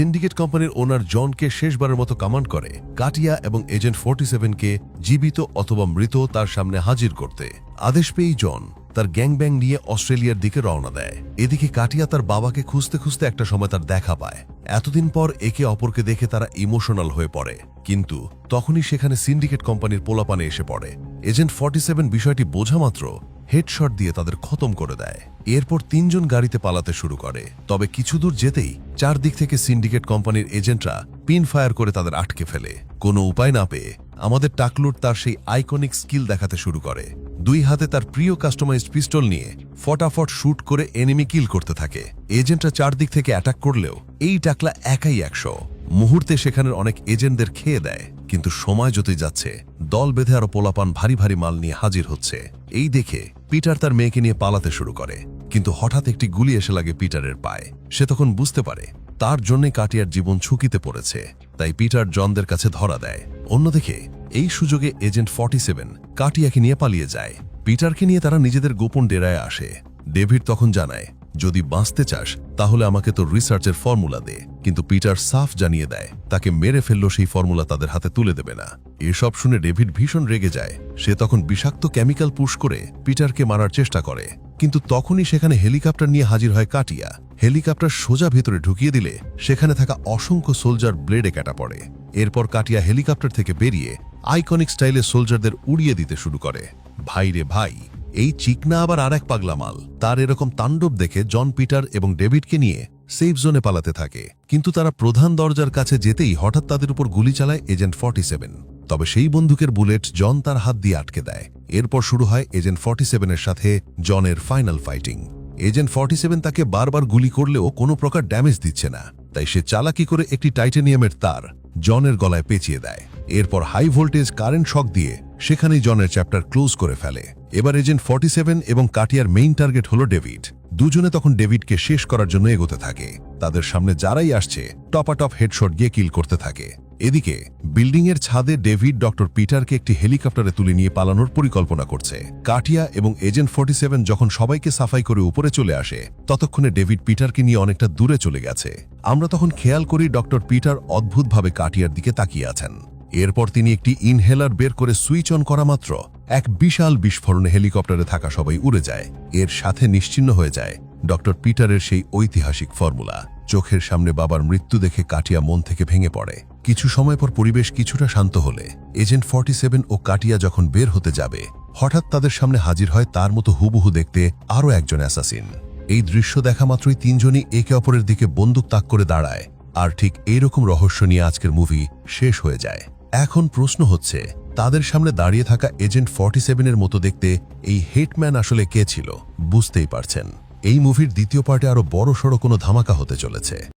Syndicate কোম্পানির ওনার জনকে শেষবারের মতো কমান্ড করে কাটিয়া এবং এজেন্ট ফোর্টি সেভেনকে জীবিত অথবা মৃত তার সামনে হাজির করতে। আদেশ পেয়েই জন তার গ্যাং ব্যাং নিয়ে অস্ট্রেলিয়ার দিকে রওনা দেয়। এদিকে কাটিয়া তার বাবাকে খুঁজতে খুঁজতে একটা সময় তার দেখা পায়। এতদিন পর একে অপরকে দেখে তারা ইমোশনাল হয়ে পড়ে। কিন্তু তখনই সেখানে সিন্ডিকেট কোম্পানির পোলাপানে এসে পড়ে। এজেন্ট ফর্টি সেভেন বিষয়টি বোঝা মাত্র হেডশট দিয়ে তাদের খতম করে দেয়। এরপর তিনজন গাড়িতে পালাতে শুরু করে। তবে কিছু দূর যেতেই চারদিক থেকে সিন্ডিকেট কোম্পানির এজেন্টরা পিন ফায়ার করে তাদের আটকে ফেলে। কোনো উপায় না পেয়ে আমাদের টাকলুট তার সেই আইকনিক স্কিল দেখাতে শুরু করে। দুই হাতে তার প্রিয় কাস্টমাইজড পিস্টল নিয়ে ফটাফট শুট করে এনিমি কিল করতে থাকে। এজেন্টরা চারদিক থেকে অ্যাটাক করলেও এই টাকলা একাই একশো। মুহূর্তে সেখানের অনেক এজেন্টদের খেয়ে দেয়, কিন্তু সময় যতই যাচ্ছে, দল বেঁধে আরও পোলাপান ভারী ভারী মাল নিয়ে হাজির হচ্ছে। এই দেখে পিটার তার মেয়েকে নিয়ে পালাতে শুরু করে। কিন্তু হঠাৎ একটি গুলি এসে লাগে পিটারের পায়ে। সে তখন বুঝতে পারে, তার জন্যে কাটিয়ার জীবন ঝুঁকিতে পড়েছে। তাই পিটার জনদের কাছে ধরা দেয়। অন্যদিকে, এই সুযোগে এজেন্ট ফর্টি সেভেন কাটিয়াকে নিয়ে পালিয়ে যায়। পিটারকে নিয়ে তারা নিজেদের গোপন ডেরায় আসে। ডেভিড তখন জানায় যদি বাঁচতে চাস, তাহলে আমাকে তো রিসার্চের ফর্মুলা দে। কিন্তু পিটার সাফ জানিয়ে দেয়, তাকে মেরে ফেলল সেই ফর্মুলা তাদের হাতে তুলে দেবে না। এসব শুনে ডেভিড ভীষণ রেগে যায়। সে তখন বিষাক্ত কেমিক্যাল পুশ করে পিটারকে মারার চেষ্টা করে। কিন্তু তখনই সেখানে হেলিকপ্টার নিয়ে হাজির হয় কাটিয়া। হেলিকপ্টার সোজা ভেতরে ঢুকিয়ে দিলে সেখানে থাকা অসংখ্য সোলজার ব্লেডে কাটা পড়ে। এরপর কাটিয়া হেলিকপ্টার থেকে বেরিয়ে আইকনিক স্টাইলে সোলজারদের উড়িয়ে দিতে শুরু করে। ভাই রে ভাই এই চিকনা আবার আর এক পাগলা মাল। তার এরকম তাণ্ডব দেখে জন পিটার এবং ডেভিডকে নিয়ে সেফ জোনে পালাতে থাকে। কিন্তু তারা প্রধান দরজার কাছে যেতেই হঠাৎ তাদের উপর গুলি চালায় এজেন্ট ফর্টি তবে সেই বন্দুকের বুলেট জন তার হাত দিয়ে আটকে দেয়। এরপর শুরু হয় এজেন্ট ফর্টি সেভেনের সাথে জনের final fighting. Agent forty seven তাকে বারবার গুলি করলেও কোনো প্রকার ড্যামেজ দিচ্ছে না। তাই সে চালাকি করে একটি টাইটেনিয়ামের তার জনের গলায় পেঁচিয়ে দেয়। এরপর হাই ভোল্টেজ কারেন্ট শক দিয়ে সেখানেই জনের চ্যাপ্টার ক্লোজ করে ফেলে। এবার এজেন্ট ফর্টি এবং কাটিয়ার মেইন টার্গেট হল ডেভিড। দুজনে তখন ডেভিডকে শেষ করার জন্য এগোতে থাকে। তাদের সামনে যারাই আসছে, টপাটপ হেডশট গিয়ে কিল করতে থাকে। এদিকে, বিল্ডিংয়ের ছাদে ডেভিড ডক্টর পিটারকে একটি হেলিকপ্টারে তুলে নিয়ে পালানোর পরিকল্পনা করছে। কাটিয়া এবং এজেন্ট ফর্টি যখন সবাইকে সাফাই করে উপরে চলে আসে, ততক্ষণে ডেভিড পিটারকে নিয়ে অনেকটা দূরে চলে গেছে। আমরা তখন খেয়াল করি ডক্টর পিটার অদ্ভুতভাবে কাটিয়ার দিকে তাকিয়ে আছেন। এরপর তিনি একটি ইনহেলার বের করে সুইচ অন করা মাত্র। এক বিশাল বিস্ফোরণে হেলিকপ্টারে থাকা সবাই উড়ে যায়। এর সাথে নিশ্চিন্ন হয়ে যায় ডক্টর পিটারের সেই ঐতিহাসিক ফর্মুলা। চোখের সামনে বাবার মৃত্যু দেখে কাটিয়া মন থেকে ভেঙে পড়ে। কিছু সময় পর পরিবেশ কিছুটা শান্ত হলে। এজেন্ট ফর্টি ও কাটিয়া যখন বের হতে যাবে, হঠাৎ তাদের সামনে হাজির হয় তার মতো হুবহু দেখতে আরও একজন অ্যাসাসিন। এই দৃশ্য দেখা মাত্রই তিনজনই একে অপরের দিকে বন্দুক তাক করে দাঁড়ায়। আর ঠিক এইরকম রহস্য নিয়ে আজকের মুভি শেষ হয়ে যায়। এখন প্রশ্ন হচ্ছে, তাদের সামনে দাঁড়িয়ে থাকা এজেন্ট ফর্টি সেভেনের মতো দেখতে এই হেটম্যান আসলে কে ছিল? বুঝতেই পারছেন। এই মুভির দ্বিতীয় পার্টে আরও বড়সড় কোনো ধামাকা হতে চলেছে।